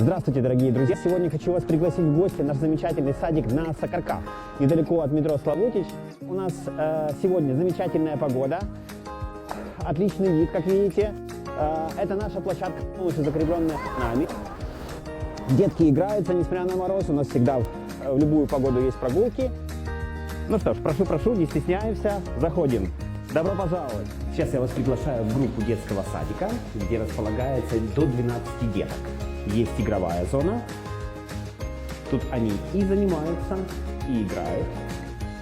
Здравствуйте, дорогие друзья! Сегодня хочу вас пригласить в гости в наш замечательный садик на Сокарках, недалеко от метро Славутич. У нас э, сегодня замечательная погода, отличный вид, как видите. Э, это наша площадка, полностью закрепленная нами. Детки играются, несмотря на мороз. У нас всегда э, в любую погоду есть прогулки. Ну что ж, прошу, прошу, не стесняемся, заходим. Добро пожаловать! Сейчас я вас приглашаю в группу детского садика, где располагается до 12 деток. Есть игровая зона. Тут они и занимаются, и играют.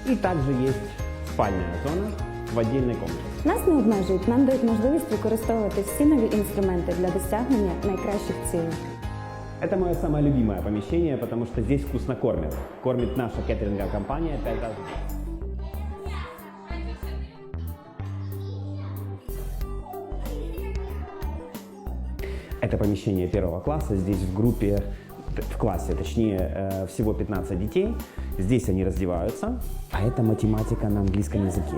И также есть спальная зона в отдельной комнате. Нас не обмежують, нам дають можливість використовувати всі нові інструменти для досягнення найкращих цілей. Это мое самое любимое помещение, потому что здесь вкусно кормят. Кормит наша кеттеринговая компания 5 раз в день. Это помещение первого класса. Здесь в группе, в классе, точнее, э, всего 15 детей. Здесь они раздеваются. А это математика на английском языке.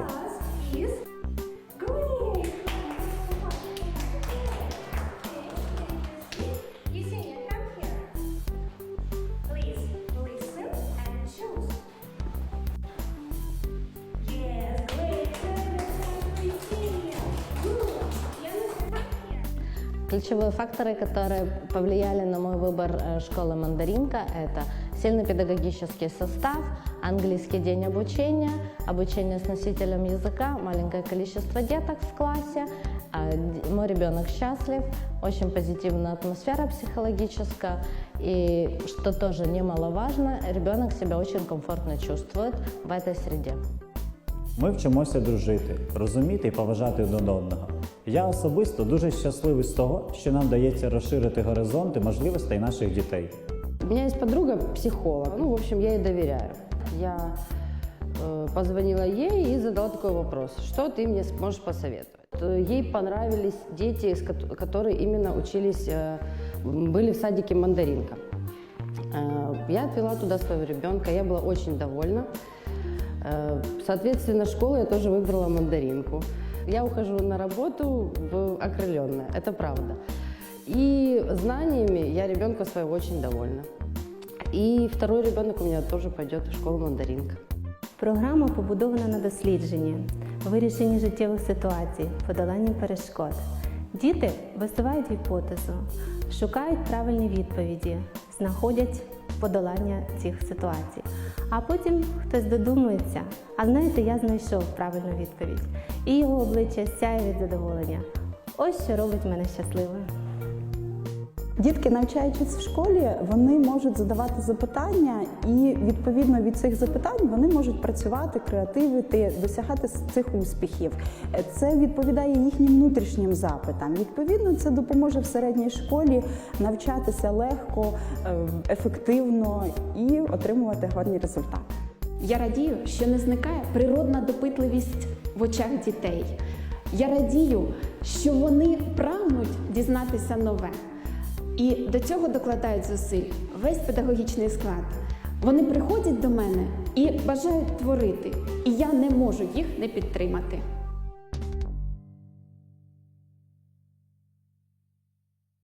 Ключевые факторы, которые повлияли на мой выбор э, школы «Мандаринка» – это сильный педагогический состав, английский день обучения, обучение с носителем языка, маленькое количество деток в классе, а, д- мой ребенок счастлив, очень позитивная атмосфера психологическая, и, что тоже немаловажно, ребенок себя очень комфортно чувствует в этой среде. Ми вчимося дружити, розуміти і поважати один одного. Я особисто дуже щасливий з того, що нам дається розширити горизонти можливостей наших дітей. У меня есть подруга психолог. Ну, в общем, я ей доверяю. Я э, позвонила ей и задала такой вопрос. Что ты мне сможешь посоветовать? Э, Ей понравились дети, с кото- которые именно учились, э, были в садике «Мандаринка». Э, Я отвела туда своего ребенка, я была очень довольна. Э, Соответственно, школу я тоже выбрала «Мандаринку». Я ухожу на работу в окрыленная, это правда. И знаниями я ребенка своего очень довольна. И второй ребенок у меня тоже пойдет в школу «Мандаринка». Програма побудована на дослідженні, вирішенні життєвих ситуацій, подоланні перешкод. Діти висувають гіпотезу, шукають правильні відповіді, знаходять подолання цих ситуацій. А потім хтось додумується, а знаєте, я знайшов правильну відповідь. І його обличчя сяє від задоволення. Ось що робить мене щасливою. Дітки, навчаючись в школі, вони можуть задавати запитання, і відповідно від цих запитань вони можуть працювати, креативити, досягати цих успіхів. Це відповідає їхнім внутрішнім запитам. Відповідно, це допоможе в середній школі навчатися легко, е, ефективно і отримувати гарні результати. Я радію, що не зникає природна допитливість в очах дітей. Я радію, що вони прагнуть дізнатися нове. І до цього докладають зусиль весь педагогічний склад. Вони приходять до мене і бажають творити, і я не можу їх не підтримати.